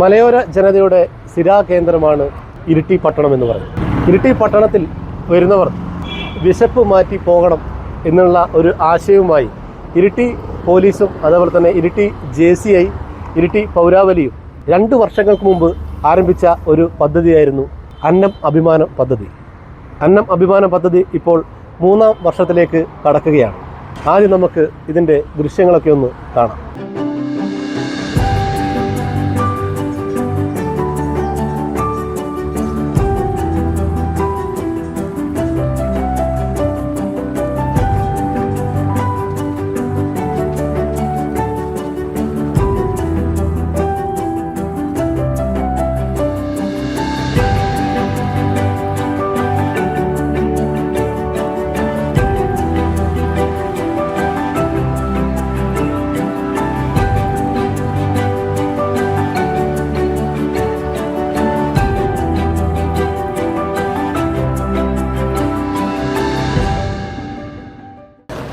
മലയോര ജനതയുടെ സ്ഥിരാകേന്ദ്രമാണ് ഇരിട്ടി പട്ടണം എന്ന് പറയുന്നത്. ഇരിട്ടി പട്ടണത്തിൽ വരുന്നവർ വിശപ്പ് മാറ്റി പോകണം എന്നുള്ള ഒരു ആശയവുമായി ഇരിട്ടി പോലീസും അതേപോലെ തന്നെ Iritty J C I Iritty പൗരാവലിയും രണ്ട് വർഷങ്ങൾക്ക് മുമ്പ് ആരംഭിച്ച ഒരു പദ്ധതിയായിരുന്നു അന്നം അഭിമാനം പദ്ധതി. അന്നം അഭിമാനം പദ്ധതി ഇപ്പോൾ മൂന്നാം വർഷത്തിലേക്ക് കടക്കുകയാണ്. ആദ്യം നമുക്ക് ഇതിന്റെ ദൃശ്യങ്ങളൊക്കെ ഒന്ന് കാണാം.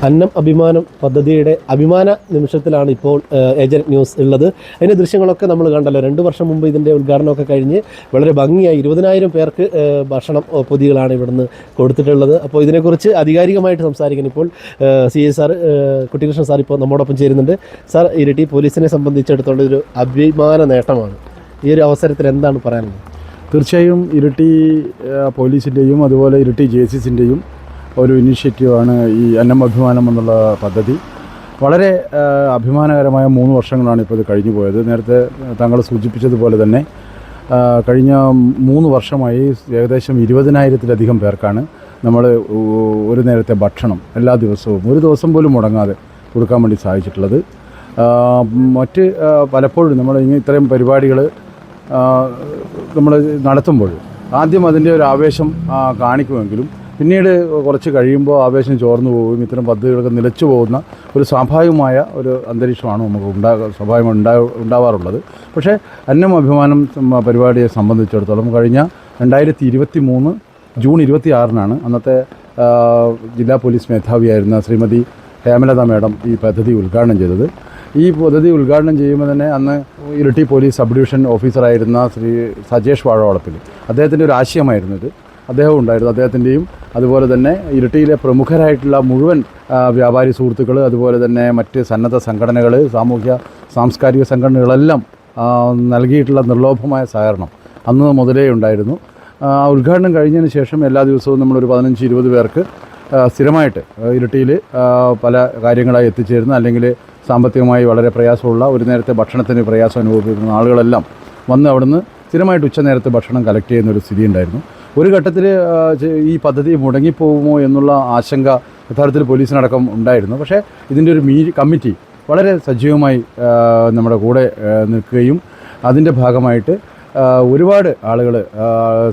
അന്നം അഭിമാനം പദ്ധതിയുടെ അഭിമാന നിമിഷത്തിലാണ് ഇപ്പോൾ ഏഹ്, ഏജന്റ് ന്യൂസ് ഉള്ളത്. അതിന്റെ ദൃശ്യങ്ങളൊക്കെ നമ്മൾ കണ്ടല്ലോ. രണ്ട് വർഷം മുമ്പ് ഇതിന്റെ ഉദ്ഘാടനമൊക്കെ കഴിഞ്ഞ് വളരെ ഭംഗിയായി ഇരുപതിനായിരം പേർക്ക് ഭക്ഷണം പൊതികളാണ് ഇവിടുന്ന് കൊടുത്തിട്ടുള്ളത്. അപ്പോൾ ഇതിനെക്കുറിച്ച് ആധികാരികമായിട്ട് സംസാരിക്കാൻ ഇപ്പോൾ C A sir Kuttikrishnan sir ഇപ്പോൾ നമ്മോടൊപ്പം ചേരുന്നുണ്ട്. സാർ ഇരട്ടി പോലീസിനെ സംബന്ധിച്ചിടത്തോളം ഒരു അഭിമാന നേട്ടമാണ്. ഈ ഒരു അവസരത്തിൽ എന്താണ് പറയാനുള്ളത്? തീർച്ചയായും ഇരട്ടി പോലീസിന്റെയും അതുപോലെ ഇരട്ടി ജെ സിസിന്റെയും ഒരു ഇനിഷ്യേറ്റീവാണ് ഈ അന്നം അഭിമാനം എന്നുള്ള പദ്ധതി. വളരെ അഭിമാനകരമായ മൂന്ന് വർഷങ്ങളാണ് ഇപ്പോൾ ഇത് കഴിഞ്ഞു പോയത്. നേരത്തെ താങ്കൾ സൂചിപ്പിച്ചതുപോലെ തന്നെ കഴിഞ്ഞ മൂന്ന് വർഷമായി ഏകദേശം ഇരുപതിനായിരത്തിലധികം പേർക്കാണ് നമ്മൾ ഒരു നേരത്തെ ഭക്ഷണം എല്ലാ ദിവസവും ഒരു ദിവസം പോലും മുടങ്ങാതെ കൊടുക്കാൻ വേണ്ടി സാധിച്ചിട്ടുള്ളത്. മറ്റ് പലപ്പോഴും നമ്മൾ ഇത്രയും പരിപാടികൾ നമ്മൾ നടത്തുമ്പോൾ ആദ്യം അതിന്റെ ഒരു ആവേശം കാണിക്കുമെങ്കിലും പിന്നീട് കുറച്ച് കഴിയുമ്പോൾ ആവേശം ചോർന്നു പോകും ഇത്തരം പദ്ധതികളൊക്കെ നിലച്ചു പോകുന്ന ഒരു സ്വാഭാവികമായ ഒരു അന്തരീക്ഷമാണ് നമുക്ക് ഉണ്ടാകുക സ്വാഭാവികം ഉണ്ടാ ഉണ്ടാവാറുള്ളത്. പക്ഷേ അന്നം അഭിമാനം പരിപാടിയെ സംബന്ധിച്ചിടത്തോളം കഴിഞ്ഞ രണ്ടായിരത്തി ഇരുപത്തി മൂന്ന് ജൂൺ ഇരുപത്തി ആറിനാണ് അന്നത്തെ ജില്ലാ പോലീസ് മേധാവിയായിരുന്ന ശ്രീമതി ഹേമലത മാഡം ഈ പദ്ധതി ഉദ്ഘാടനം ചെയ്തത്. ഈ പദ്ധതി ഉദ്ഘാടനം ചെയ്യുമ്പോൾ തന്നെ അന്ന് ഇരട്ടി പോലീസ് സബ് ഡിവിഷൻ ഓഫീസറായിരുന്ന ശ്രീ സജേഷ് വാഴവളപ്പിൽ അദ്ദേഹത്തിന്റെ ഒരു ആശയമായിരുന്നു ഇത്. അദ്ദേഹം ഉണ്ടായിരുന്നു അദ്ദേഹത്തിന്റെയും. അതുപോലെ തന്നെ ഇരട്ടിയിലെ പ്രമുഖരായിട്ടുള്ള മുഴുവൻ വ്യാപാരി സുഹൃത്തുക്കൾ അതുപോലെ തന്നെ മറ്റ് സന്നദ്ധ സംഘടനകൾ സാമൂഹ്യ സാംസ്കാരിക സംഘടനകളെല്ലാം നൽകിയിട്ടുള്ള നിർലോഭമായ സഹകരണം അന്ന് മുതലേ ഉണ്ടായിരുന്നു. ഉദ്ഘാടനം കഴിഞ്ഞതിന് ശേഷം എല്ലാ ദിവസവും നമ്മളൊരു പതിനഞ്ച് ഇരുപത് പേർക്ക് സ്ഥിരമായിട്ട് ഇരട്ടിയിൽ പല കാര്യങ്ങളായി എത്തിച്ചേരുന്ന അല്ലെങ്കിൽ സാമ്പത്തികമായി വളരെ പ്രയാസമുള്ള ഒരു നേരത്തെ ഭക്ഷണത്തിന് പ്രയാസം അനുഭവിക്കുന്ന ആളുകളെല്ലാം വന്ന് അവിടുന്ന് സ്ഥിരമായിട്ട് ഉച്ചനേരത്ത് ഭക്ഷണം കളക്ട് ചെയ്യുന്ന ഒരു സ്ഥിതി ഉണ്ടായിരുന്നു ഒരു ഘട്ടത്തിൽ ഈ പദ്ധതി മുടങ്ങിപ്പോകുമോ എന്നുള്ള ആശങ്ക യഥാർത്ഥത്തിൽ പോലീസിനടക്കം ഉണ്ടായിരുന്നു. പക്ഷേ ഇതിന്റെ ഒരു മീ കമ്മിറ്റി വളരെ സജീവമായി നമ്മുടെ കൂടെ നിൽക്കുകയും അതിന്റെ ഭാഗമായിട്ട് ഒരുപാട് ആളുകൾ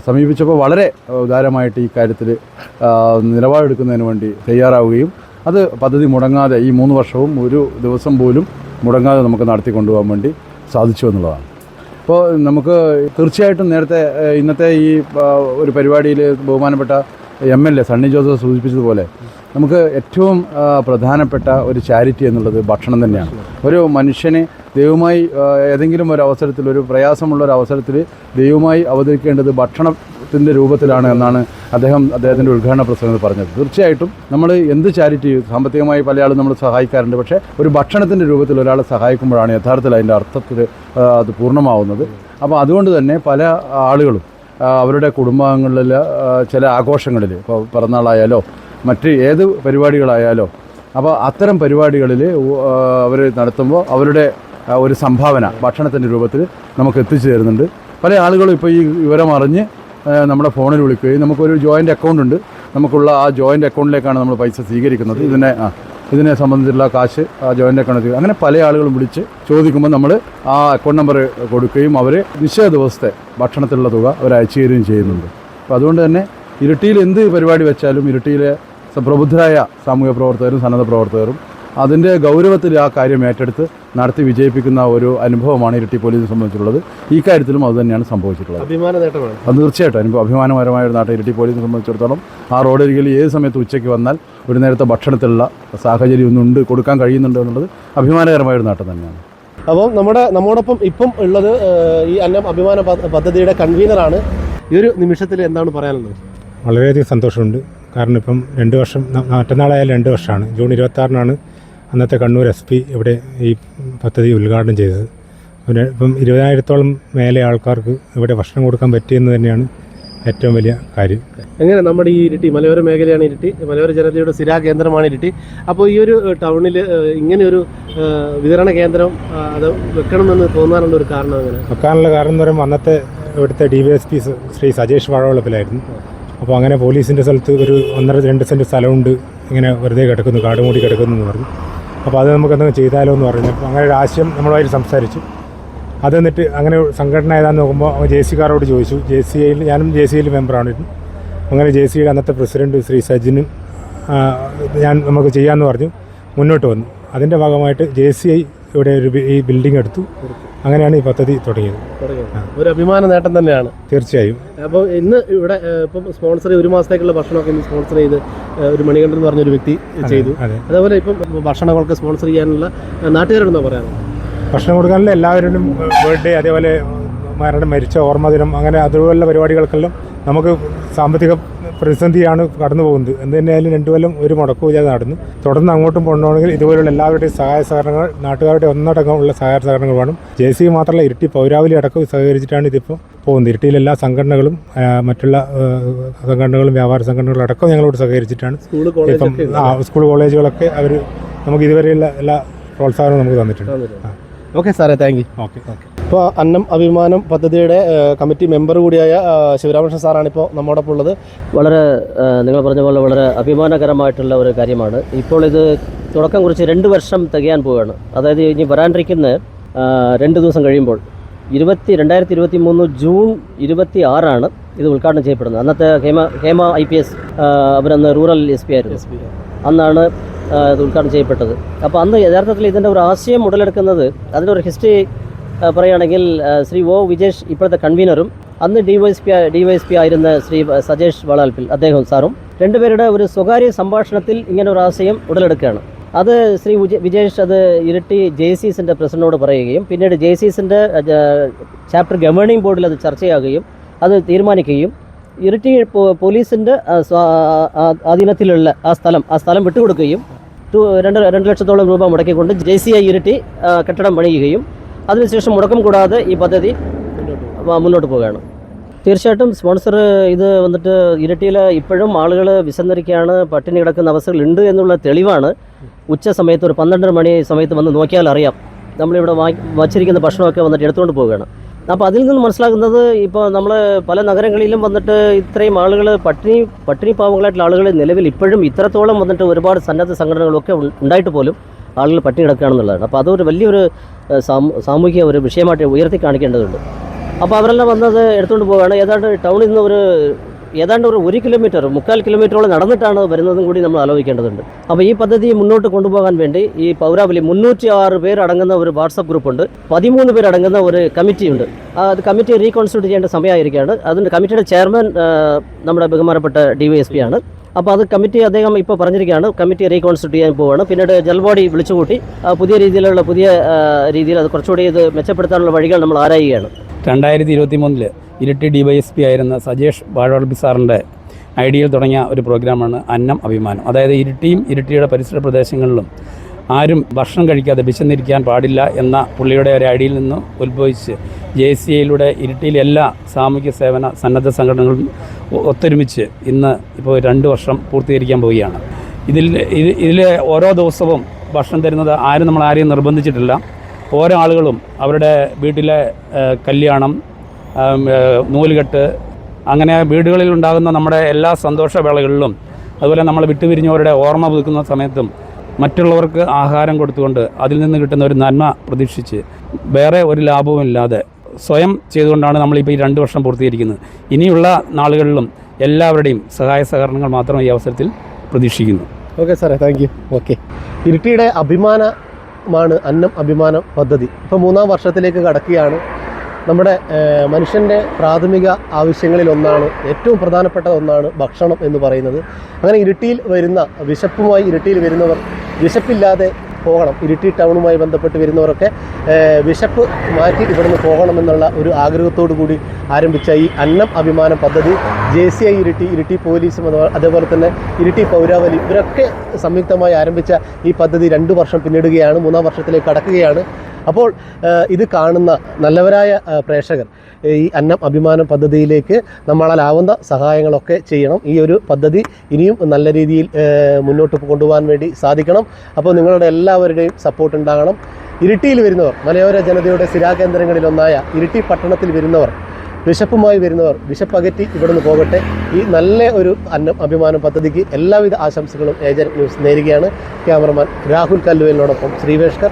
സമീപിച്ചപ്പോൾ വളരെ ഉദാരമായിട്ട് ഈ കാര്യത്തിൽ നിലപാടെടുക്കുന്നതിന് വേണ്ടി തയ്യാറാവുകയും അത് പദ്ധതി മുടങ്ങാതെ ഈ മൂന്ന് വർഷവും ഒരു ദിവസം പോലും മുടങ്ങാതെ നമുക്ക് നടത്തി കൊണ്ടുപോകാൻ വേണ്ടി സാധിച്ചു എന്നുള്ളതാണ്. അപ്പോൾ നമുക്ക് തീർച്ചയായിട്ടും നേരത്തെ ഇന്നത്തെ ഈ ഒരു പരിപാടിയിൽ ബഹുമാനപ്പെട്ട M L A Sunny Joseph സൂചിപ്പിച്ചതുപോലെ നമുക്ക് ഏറ്റവും പ്രധാനപ്പെട്ട ഒരു ചാരിറ്റി എന്നുള്ളത് ഭക്ഷണം തന്നെയാണ്. ഒരു മനുഷ്യനെ ദൈവമായി ഏതെങ്കിലും ഒരു അവസരത്തിൽ ഒരു പ്രയാസമുള്ള ഒരു അവസരത്തിൽ ദൈവമായി അവതരിക്കേണ്ടത് ഭക്ഷണത്തിന്റെ രൂപത്തിലാണ് എന്നാണ് അദ്ദേഹം അദ്ദേഹത്തിന്റെ ഉദ്ഘാടന പ്രസംഗത്തിൽ പറഞ്ഞത്. തീർച്ചയായിട്ടും നമ്മൾ എന്ത് ചാരിറ്റി സാമ്പത്തികമായി പല ആളും നമ്മൾ സഹായിക്കാറുണ്ട്. പക്ഷേ ഒരു ഭക്ഷണത്തിന്റെ രൂപത്തിൽ ഒരാളെ സഹായിക്കുമ്പോഴാണ് യഥാർത്ഥത്തിൽ അതിന്റെ അർത്ഥത്തിൽ അത് പൂർണമാവുന്നത്. അപ്പോൾ അതുകൊണ്ട് തന്നെ പല ആളുകളും അവരുടെ കുടുംബാംഗങ്ങളിൽ ചില ആഘോഷങ്ങളിൽ ഇപ്പോൾ പിറന്നാളായാലോ മറ്റ് ഏത് പരിപാടികളായാലോ അപ്പോൾ അത്തരം പരിപാടികളിൽ അവർ നടത്തുമ്പോൾ അവരുടെ ഒരു സംഭാവന ഭക്ഷണത്തിന്റെ രൂപത്തിൽ നമുക്ക് എത്തിച്ചു തരുന്നുണ്ട്. പല ആളുകളും ഇപ്പോൾ ഈ വിവരം അറിഞ്ഞ് നമ്മുടെ ഫോണിൽ വിളിക്കുകയും നമുക്കൊരു ജോയിന്റ് അക്കൗണ്ട് ഉണ്ട്. നമുക്കുള്ള ആ ജോയിന്റ് അക്കൗണ്ടിലേക്കാണ് നമ്മൾ പൈസ സ്വീകരിക്കുന്നത്. ഇതിനെ ആ ഇതിനെ സംബന്ധിച്ചുള്ള കാശ് ആ ജോയിന്റ് അക്കൗണ്ട് അങ്ങനെ പല ആളുകളും വിളിച്ച് ചോദിക്കുമ്പോൾ നമ്മൾ ആ അക്കൗണ്ട് നമ്പർ കൊടുക്കുകയും അവർ നിശ്ചയ ദിവസത്തെ ഭക്ഷണത്തിലുള്ള തുക അവർ അയച്ചു തരികയും ചെയ്യുന്നുണ്ട്. അപ്പോൾ അതുകൊണ്ട് തന്നെ ഇരുട്ടിയിൽ എന്ത് പരിപാടി വെച്ചാലും ഇരുട്ടിയിലെ പ്രബുദ്ധരായ സാമൂഹ്യ പ്രവർത്തകരും സന്നദ്ധ പ്രവർത്തകരും അതിന്റെ ഗൗരവത്തിൽ ആ കാര്യം ഏറ്റെടുത്ത് നടത്തി വിജയിപ്പിക്കുന്ന ഒരു അനുഭവമാണ് ഇരട്ടി പോലീസിനെ സംബന്ധിച്ചുള്ളത്. ഈ കാര്യത്തിലും അത് തന്നെയാണ് സംഭവിച്ചിട്ടുള്ളത്. അഭിമാന നേട്ടമാണ്. അത് തീർച്ചയായിട്ടും. അനുഭവം അഭിമാനപരമായ ഒരു നാട്ടിൽ ഇരട്ടി പോലീസിനെ സംബന്ധിച്ചിടത്തോളം. ആ റോഡരികിൽ ഏത് സമയത്ത് ഉച്ചയ്ക്ക് വന്നാൽ ഒരു നേരത്തെ ഭക്ഷണത്തിലുള്ള സാഹചര്യം ഒന്നുണ്ട് കൊടുക്കാൻ കഴിയുന്നുണ്ട് എന്നുള്ളത് അഭിമാനകരമായ ഒരു നാട്ടം തന്നെയാണ്. അപ്പോൾ നമ്മുടെ നമ്മോടൊപ്പം ഇപ്പം ഉള്ളത് ഈ അന്നം അഭിമാന പദ്ധതിയുടെ കൺവീനറാണ്. ഈ ഒരു നിമിഷത്തിൽ എന്താണ് പറയാനുള്ളത്? വളരെയധികം സന്തോഷമുണ്ട്. കാരണം ഇപ്പം രണ്ട് വർഷം മറ്റന്നാളായാലും രണ്ട് വർഷമാണ്. ജൂൺ ഇരുപത്താറിനാണ് അന്നത്തെ കണ്ണൂർ എസ് പി ഇവിടെ ഈ പദ്ധതി ഉദ്ഘാടനം ചെയ്തത്. പിന്നെ ഇപ്പം ഇരുപതിനായിരത്തോളം മേലെ ആൾക്കാർക്ക് ഇവിടെ ഭക്ഷണം കൊടുക്കാൻ പറ്റിയെന്ന് തന്നെയാണ് ഏറ്റവും വലിയ കാര്യം. എങ്ങനെ നമ്മുടെ ഈ ഇരിട്ടി മലയോര മേഖലയാണ് ഇരിട്ടി മലയോര ജനതയുടെ സ്ഥിരാ കേന്ദ്രമാണ് ഇരിട്ടി. അപ്പോൾ ഈ ഒരു ടൗണിൽ ഇങ്ങനെ ഒരു വിതരണ കേന്ദ്രം അത് വെക്കണമെന്ന് തോന്നാനുള്ള ഒരു കാരണം അങ്ങനെ വെക്കാനുള്ള കാരണം എന്ന് പറയുമ്പോൾ അന്നത്തെ ഇവിടുത്തെ D Y S P Shri Sajesh വാഴവളപ്പിലായിരുന്നു അപ്പോൾ അങ്ങനെ പോലീസിന്റെ സ്ഥലത്ത് ഒരു ഒന്നര രണ്ട് സെന്റ് സ്ഥലമുണ്ട്. ഇങ്ങനെ വെറുതെ കിടക്കുന്നു കാട് മൂടി കിടക്കുന്നു എന്ന് പറഞ്ഞു. അപ്പോൾ അത് നമുക്ക് എന്തെങ്കിലും ചെയ്താലോ എന്ന് പറഞ്ഞു അങ്ങനെ ഒരു ആശയം നമ്മളുമായിട്ട് സംസാരിച്ചു. അത് എന്നിട്ട് അങ്ങനെ സംഘടന ഏതാന്ന് നോക്കുമ്പോൾ ജെ സിക്കാരോട് ചോദിച്ചു. ജെ സി ഐയിൽ ഞാനും ജെ സി ഐയിൽ മെമ്പറാണ്. അങ്ങനെ ജെ സിയുടെ അന്നത്തെ പ്രസിഡന്റ് ശ്രീ സജിനും ഞാൻ നമുക്ക് ചെയ്യാമെന്ന് പറഞ്ഞു. മുന്നോട്ട് വന്നു. അതിന്റെ ഭാഗമായിട്ട് ജെ സി ഐ ഇവിടെ ഒരു ഈ ബിൽഡിംഗ് എടുത്തു. അങ്ങനെയാണ് ഈ പദ്ധതി തുടങ്ങിയത്. ഒരു അഭിമാന നേട്ടം തന്നെയാണ്. തീർച്ചയായും. അപ്പോൾ ഇന്ന് ഇവിടെ ഇപ്പം സ്പോൺസർ ഒരു മാസത്തേക്കുള്ള ഭക്ഷണമൊക്കെ ഇന്ന് സ്പോൺസർ ചെയ്ത് ഒരു മണികണ്ഠൻ എന്ന് പറഞ്ഞൊരു വ്യക്തി ചെയ്തു. അതെ. അതേപോലെ ഇപ്പം ഭക്ഷണങ്ങൾക്ക് സ്പോൺസർ ചെയ്യാനുള്ള ഏഹ്, നാട്ടുകാരോടെന്താ പറയാനുള്ളത് ഭക്ഷണം കൊടുക്കാനുള്ള എല്ലാവരും ബർത്ത്ഡേ അതേപോലെ മരണം മരിച്ച ഓർമ്മ ദിനം അങ്ങനെ അതുപോലുള്ള പരിപാടികൾക്കെല്ലാം നമുക്ക് സാമ്പത്തിക പ്രതിസന്ധിയാണ് കടന്നു പോകുന്നത്. എന്ന് തന്നെയായാലും രണ്ടു കൊല്ലം ഒരു മുടക്കവും ഇല്ലാതെ നടന്നു. തുടർന്ന് അങ്ങോട്ടും പോകണമെങ്കിൽ ഇതുപോലുള്ള എല്ലാവരുടെയും സഹായ സഹകരണങ്ങൾ നാട്ടുകാരുടെ ഒന്നടക്കമുള്ള സഹായ സഹകരണങ്ങൾ വേണം. ജെ സി മാത്രമല്ല ഇരിട്ടി പൗരാവലി അടക്കം സഹകരിച്ചിട്ടാണ് ഇതിപ്പോൾ പോകുന്നത്. ഇരിട്ടിയിലെ എല്ലാ സംഘടനകളും മറ്റുള്ള സംഘടനകളും വ്യാപാര സംഘടനകളും അടക്കം ഞങ്ങളോട് സഹകരിച്ചിട്ടാണ് സ്കൂൾ ഇപ്പം ആ സ്കൂൾ കോളേജുകളൊക്കെ അവർ നമുക്ക് ഇതുവരെയുള്ള എല്ലാ പ്രോത്സാഹനവും നമുക്ക് തന്നിട്ടുണ്ട്. ഓക്കെ സാറേ താങ്ക് യു. Okay okay. ഇപ്പോൾ അന്നം അഭിമാനം പദ്ധതിയുടെ കമ്മിറ്റി മെമ്പർ കൂടിയായ ശിവരാമകൃഷ്ണൻ സാറാണ് ഇപ്പോൾ നമ്മോടൊപ്പം ഉള്ളത്. വളരെ നിങ്ങൾ പറഞ്ഞ പോലെ വളരെ അഭിമാനകരമായിട്ടുള്ള ഒരു കാര്യമാണ്. ഇപ്പോൾ ഇത് തുടക്കം കുറിച്ച് രണ്ട് വർഷം തികയാൻ പോവുകയാണ്. അതായത് ഇനി വരാനിരിക്കുന്ന രണ്ട് ദിവസം കഴിയുമ്പോൾ ഇരുപത്തി രണ്ടായിരത്തി ഇരുപത്തി മൂന്ന് ജൂൺ ഇരുപത്തി ആറാണ് ഇത് ഉദ്ഘാടനം ചെയ്യപ്പെടുന്നത്. അന്നത്തെ Hema Hema I P S അവരന്ന് rural S P ആയിരുന്നു. അന്നാണ് ഇത് ഉദ്ഘാടനം ചെയ്യപ്പെട്ടത്. അപ്പോൾ അന്ന് യഥാർത്ഥത്തിൽ ഇതിന്റെ ഒരു ആശയം ഉടലെടുക്കുന്നത് അതിന്റെ ഒരു ഹിസ്റ്ററി പറയുകയാണെങ്കിൽ ശ്രീ ഒ വിജേഷ് ഇപ്പോഴത്തെ കൺവീനറും അന്ന് D Y S P D Y S P ആയിരുന്ന ശ്രീ സജേഷ് വളാൽപ്പിൽ അദ്ദേഹവും സാറും രണ്ടുപേരുടെ ഒരു സ്വകാര്യ സംഭാഷണത്തിൽ ഇങ്ങനെ ഒരു ആശയം ഉടലെടുക്കുകയാണ്. അത് ശ്രീ വിജ- വിജേഷ് അത് ഇരട്ടി ജെ സീസിന്റെ പ്രസിഡന്റിനോട് പറയുകയും പിന്നീട് ജെ ചാപ്റ്റർ ഗവേണിംഗ് ബോർഡിൽ അത് ചർച്ചയാകുകയും അത് തീരുമാനിക്കുകയും ഇരട്ടി പോലീസിന്റെ അധീനത്തിലുള്ള ആ സ്ഥലം ആ സ്ഥലം വിട്ടുകൊടുക്കുകയും രണ്ട് രണ്ട് ലക്ഷത്തോളം രൂപ മുടക്കിക്കൊണ്ട് ജെ സി ഐ ഇരട്ടി കെട്ടിടം പണിയുകയും അതിനുശേഷം മുടക്കം കൂടാതെ ഈ പദ്ധതി മുന്നോട്ട് പോവുകയാണ്. തീർച്ചയായിട്ടും സ്പോൺസർ ഇത് വന്നിട്ട് ഇരട്ടിയിൽ ഇപ്പോഴും ആളുകൾ വിസന്നരിക്കുകയാണ് പട്ടിണി കിടക്കുന്ന അവസ്ഥകളുണ്ട് എന്നുള്ള തെളിവാണ്. ഉച്ച സമയത്ത് ഒരു പന്ത്രണ്ടര മണി സമയത്ത് വന്ന് നോക്കിയാൽ അറിയാം. നമ്മളിവിടെ വാങ്ങി വച്ചിരിക്കുന്ന ഭക്ഷണമൊക്കെ വന്നിട്ട് എടുത്തുകൊണ്ട് പോവുകയാണ്. അപ്പോൾ അതിൽ നിന്ന് മനസ്സിലാക്കുന്നത് ഇപ്പോൾ നമ്മൾ പല നഗരങ്ങളിലും വന്നിട്ട് ഇത്രയും ആളുകൾ പട്ടിണി പട്ടിണി പാവങ്ങളായിട്ടുള്ള ആളുകൾ നിലവിൽ ഇപ്പോഴും ഇത്രത്തോളം വന്നിട്ട് ഒരുപാട് സന്നദ്ധ സംഘടനകളൊക്കെ ഉണ്ടായിട്ട് പോലും ആളുകൾ പട്ടിണി കിടക്കുകയാണെന്നുള്ളതാണ്. അപ്പോൾ അതൊരു വലിയൊരു സാമൂഹിക ഒരു വിഷയമായിട്ട് ഉയർത്തി കാണിക്കേണ്ടതുണ്ട്. അപ്പോൾ അവരെല്ലാം വന്നത് എടുത്തുകൊണ്ട് പോവുകയാണ്. ഏതാണ്ട് ടൗണിൽ നിന്ന് ഒരു ഏതാണ്ട് ഒരു ഒരു കിലോമീറ്റർ മുക്കാൽ കിലോമീറ്ററോളം നടന്നിട്ടാണ് വരുന്നതും കൂടി നമ്മൾ ആലോചിക്കേണ്ടതുണ്ട്. അപ്പോൾ ഈ പദ്ധതി മുന്നോട്ട് കൊണ്ടുപോകാൻ വേണ്ടി ഈ പൗരാവലി മുന്നൂറ്റി ആറ് പേരടങ്ങുന്ന ഒരു വാട്സപ്പ് ഗ്രൂപ്പുണ്ട്. പതിമൂന്ന് പേരടങ്ങുന്ന ഒരു കമ്മിറ്റിയുണ്ട്. അത് കമ്മിറ്റി റീകോൺസ്റ്റിറ്റ്യൂട്ട് ചെയ്യേണ്ട സമയമായിരിക്കുകയാണ്. അതിന്റെ കമ്മിറ്റിയുടെ ചെയർമാൻ നമ്മുടെ ബഹുമാനപ്പെട്ട ഡി വൈ എസ് പി ആണ് അപ്പോൾ അത് കമ്മിറ്റി അദ്ദേഹം ഇപ്പോൾ പറഞ്ഞിരിക്കുകയാണ്. കമ്മിറ്റി റീകോൺസ്റ്റിറ്റ് ചെയ്യാൻ പോവുകയാണ്. പിന്നീട് ജൽബോഡി വിളിച്ചുകൂട്ടി. പുതിയ രീതിയിലുള്ള പുതിയ രീതിയിൽ അത് കുറച്ചുകൂടി ഇത് മെച്ചപ്പെടുത്താനുള്ള വഴികൾ നമ്മൾ ആരായുകയാണ്. രണ്ടായിരത്തി ഇരുപത്തി മൂന്നിൽ ഇരട്ടി ഡി വൈ എസ് പി ആയിരുന്ന സജേഷ് വാഴവളപ്പി സാറിന്റെ ഐഡിയയിൽ തുടങ്ങിയ ഒരു പ്രോഗ്രാമാണ് അന്നം അഭിമാനം. അതായത് ഇരിട്ടിയും ഇരിട്ടിയുടെ പരിസര പ്രദേശങ്ങളിലും ആരും ഭക്ഷണം കഴിക്കാതെ വിശന്നിരിക്കാൻ പാടില്ല എന്ന പുള്ളിയുടെ ഒരു അടിയിൽ നിന്ന് ഉത്ഭവിച്ച് ജെ സി ഐയിലൂടെ ഇരിട്ടിയിലെ എല്ലാ സാമൂഹ്യ സേവന സന്നദ്ധ സംഘടനകളും ഒത്തൊരുമിച്ച് ഇന്ന് ഇപ്പോൾ രണ്ട് വർഷം പൂർത്തീകരിക്കാൻ പോവുകയാണ്. ഇതിൽ ഇതിലെ ഓരോ ദിവസവും ഭക്ഷണം തരുന്നത് ആരും നമ്മൾ ആരെയും നിർബന്ധിച്ചിട്ടില്ല. ഓരോ ആളുകളും അവരുടെ വീട്ടിലെ കല്യാണം നൂലുകെട്ട് അങ്ങനെ വീടുകളിൽ ഉണ്ടാകുന്ന നമ്മുടെ എല്ലാ സന്തോഷവേളകളിലും അതുപോലെ നമ്മൾ വിട്ടുപിരിഞ്ഞവരുടെ ഓർമ്മ പുതുക്കുന്ന സമയത്തും മറ്റുള്ളവർക്ക് ആഹാരം കൊടുത്തുകൊണ്ട് അതിൽ നിന്ന് കിട്ടുന്ന ഒരു നന്മ പ്രതീക്ഷിച്ച് വേറെ ഒരു ലാഭവും ഇല്ലാതെ സ്വയം ചെയ്തുകൊണ്ടാണ് നമ്മളിപ്പോൾ ഈ രണ്ട് വർഷം പൂർത്തീകരിക്കുന്നത്. ഇനിയുള്ള നാളുകളിലും എല്ലാവരുടെയും സഹായ സഹകരണങ്ങൾ മാത്രം ഈ അവസരത്തിൽ പ്രതീക്ഷിക്കുന്നു. ഓക്കെ സാറേ താങ്ക് യു ഓക്കെ ഇരിട്ടിയുടെ അഭിമാനമാണ് അന്നം അഭിമാനം പദ്ധതി. ഇപ്പോൾ മൂന്നാം വർഷത്തിലേക്ക് കടക്കുകയാണ്. നമ്മുടെ മനുഷ്യന്റെ പ്രാഥമിക ആവശ്യങ്ങളിൽ ഒന്നാണ് ഏറ്റവും പ്രധാനപ്പെട്ട ഒന്നാണ് ഭക്ഷണം എന്ന് പറയുന്നത്. അങ്ങനെ ഇരിട്ടിയിൽ വരുന്ന വിശപ്പുമായി ഇരിട്ടിയിൽ വരുന്നവർ വിശപ്പില്ലാതെ പോകണം. ഇരിട്ടി ടൗണുമായി ബന്ധപ്പെട്ട് വരുന്നവരൊക്കെ വിശപ്പ് മാറ്റി ഇവിടുന്ന് പോകണമെന്നുള്ള ഒരു ആഗ്രഹത്തോടു കൂടി ആരംഭിച്ച ഈ അന്നം അഭിമാന പദ്ധതി J C I Iritty Iritty പോലീസും അതേപോലെ തന്നെ ഇരിട്ടി പൗരാവലി ഇവരൊക്കെ സംയുക്തമായി ആരംഭിച്ച ഈ പദ്ധതി രണ്ട് വർഷം പിന്നിടുകയാണ് മൂന്നാം വർഷത്തിലേക്ക് കടക്കുകയാണ്. അപ്പോൾ ഇത് കാണുന്ന നല്ലവരായ പ്രേക്ഷകർ ഈ അന്നം അഭിമാനം പദ്ധതിയിലേക്ക് നമ്മളാലാവുന്ന സഹായങ്ങളൊക്കെ ചെയ്യണം. ഈ ഒരു പദ്ധതി ഇനിയും നല്ല രീതിയിൽ മുന്നോട്ട് കൊണ്ടുപോകാൻ വേണ്ടി സാധിക്കണം. അപ്പോൾ നിങ്ങളുടെ എല്ലാവരുടെയും സപ്പോർട്ട് ഉണ്ടാകണം. ഇരിട്ടിയിൽ വരുന്നവർ മലയോര ജനതയുടെ സ്ഥിരാകേന്ദ്രങ്ങളിലൊന്നായ ഇരിട്ടി പട്ടണത്തിൽ വരുന്നവർ വിശപ്പുമായി വരുന്നവർ വിശപ്പകറ്റി ഇവിടുന്ന് പോകട്ടെ. ഈ നല്ല ഒരു അന്നം അഭിമാനം പദ്ധതിക്ക് എല്ലാവിധ ആശംസകളും ഏജന്റ് ന്യൂസ് നേരുകയാണ്. ക്യാമറമാൻ രാഹുൽ കല്ലുവേലിനോടൊപ്പം ശ്രീവേഷ്കർ.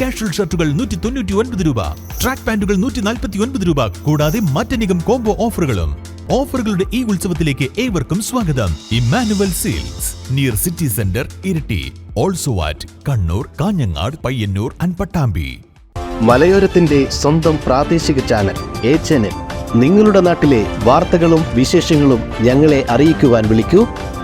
കാഷ്വൽ ഷർട്ടുകൾ നൂറ്റി തൊണ്ണൂറ്റി ഒൻപത് രൂപ. ട്രാക്ക് പാന്റുകൾ നൂറ്റി നാൽപ്പത്തി ഒൻപത് രൂപ. കൂടാതെ മറ്റനികം കോംബോ ഓഫറുകളും. ഓഫറുകളുടെ ഈ ഉത്സവത്തിലേക്ക് ഏവർക്കും സ്വാഗതം. Emmanuel sales near city centre Iritty. Also at Kannur Kanhangad Payyanur and Pattambi. മലയോരത്തിന്റെ സ്വന്തം പ്രാദേശിക ചാനൽ എ ചാനൽ. നിങ്ങളുടെ നാട്ടിലെ വാർത്തകളും വിശേഷങ്ങളും ഞങ്ങളെ അറിയിക്കുവാൻ വിളിക്കൂ.